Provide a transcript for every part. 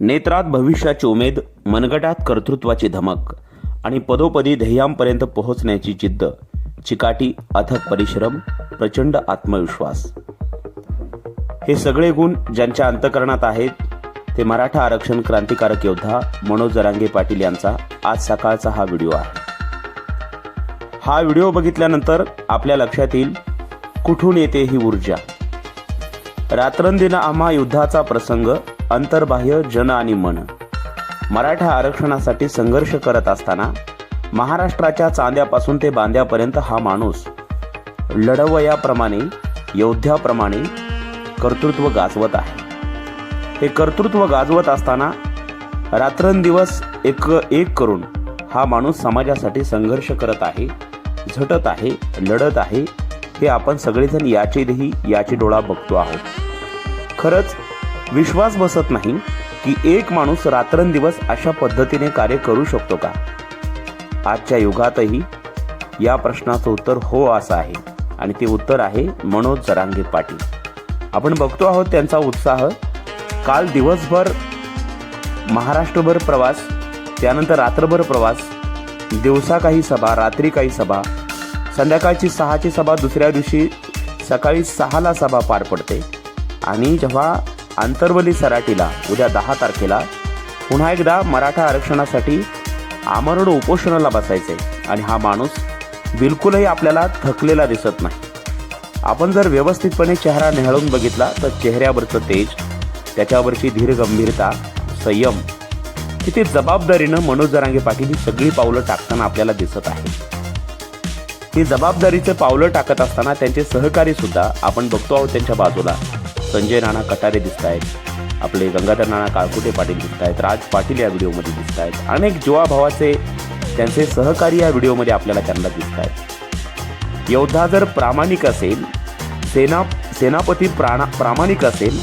नेत्रात भविष्याची उमेद मनगटात कर्तृत्वाची धमक आणि पदोपदी ध्येयांपर्यंत पोहोचण्याची जिद्द चिकाटी अथक परिश्रम प्रचंड आत्मविश्वास. हे सगळे गुण ज्यांच्या अंतकरणात आहेत ते मराठा आरक्षण क्रांतिकारक योद्धा मनोज जरांगे पाटील यांचा आज सकाळचा हा व्हिडिओ आहे. हा व्हिडिओ बघितल्यानंतर आपल्या लक्षात येईल कुठून येते ही ऊर्जा? रात्रंदिन आम्हा युद्धाचा प्रसंग अंतर्बाह्य जन आणि मन. मराठा आरक्षणासाठी संघर्ष करत असताना महाराष्ट्राच्या चांद्यापासून ते बांद्यापर्यंत हा माणूस लढवयाप्रमाणे योद्ध्याप्रमाणे कर्तृत्व गाजवत आहे. हे कर्तृत्व गाजवत असताना रात्रंदिवस एक एक करून हा माणूस समाजासाठी संघर्ष करत आहे झटत आहे लढत आहे हे आपण सगळेजण याचेही याची डोळा बघतो आहोत. खरंच विश्वास बसत नाही की एक माणूस रात्रंदिवस अशा पद्धतीने कार्य करू शकतो का? आजच्या युगातही या प्रश्नाचं उत्तर हो असं आहे. आणि ते उत्तर आहे मनोज जरांगे पाटील. आपण बघतो आहोत त्यांचा उत्साह. काल दिवसभर महाराष्ट्रभर प्रवास त्यानंतर रात्रभर प्रवास दिवसा काही सभा रात्री काही सभा संध्याकाळची सहाची सभा दुसऱ्या दिवशी सकाळी सहाला सभा पार पडते. आणि जेव्हा आंतरवली सराटीला उद्या दहा तारखेला पुन्हा एकदा मराठा आरक्षणासाठी आमरण उपोषणाला बसायचे. आणि हा माणूस बिलकुलही आपल्याला थकलेला दिसत नाही. आपण जर व्यवस्थितपणे चेहरा निहाळून बघितला तर चेहऱ्यावरचं तेज त्याच्यावरची धीर गंभीरता संयम किती जबाबदारीनं मनोज जरांगे पाटील ही सगळी पावलं टाकताना आपल्याला दिसत आहे ही जबाबदारीचे पावलं टाकत असताना त्यांचे सहकारी सुद्धा आपण बघतो आहोत त्यांच्या बाजूला. संजय नाना कटारे दिसत आहेत आपले गंगाधर नाना काळकुटे पाटील दिसत आहेत राज पाटील या व्हिडिओमध्ये दिसत आहेत अनेक जीवाभावाचे त्यांचे सहकारी या व्हिडिओमध्ये आपल्याला त्यांना दिसत आहेत योद्धा जर प्रामाणिक असेल सेना सेनापती प्राणा प्रामाणिक असेल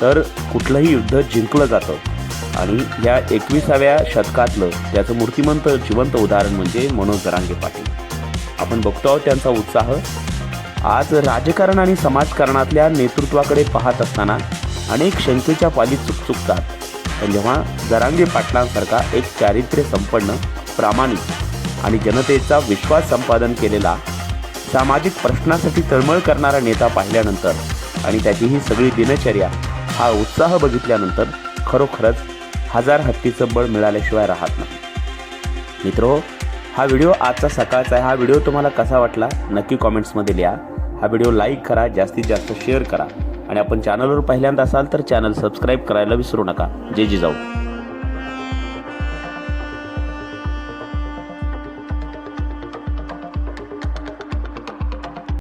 तर कुठलंही युद्ध जिंकलं जातं. आणि या एकविसाव्या शतकातलं त्याचं मूर्तिमंत जिवंत उदाहरण म्हणजे मनोज जरांगे पाटील. आपण बघतो आहोत त्यांचा उत्साह. आज राजकारण आणि समाजकारणातल्या नेतृत्वाकडे पाहत असताना अनेक शंकेच्या पाली चुकचुकतात पण जेव्हा जरांगे पाटलांसारखा एक चारित्र्य संपन्न प्रामाणिक आणि जनतेचा विश्वास संपादन केलेला सामाजिक प्रश्नासाठी तळमळ करणारा नेता पाहिल्यानंतर आणि त्याची ही सगळी दिनचर्या हा उत्साह बघितल्यानंतर खरोखरच हजार हत्तीचं बळ मिळाल्याशिवाय राहत नाही. मित्रो हा व्हिडिओ आजचा सकाळचा आहे. हा व्हिडिओ तुम्हाला कसा वाटला नक्की कॉमेंट्समध्ये लिहा. हा व्हिडिओ लाईक करा जास्तीत जास्त शेअर करा. आणि आपण चॅनलवर पहिल्यांदा असाल तर चॅनल सबस्क्राईब करायला विसरू नका. जय जिजाऊ.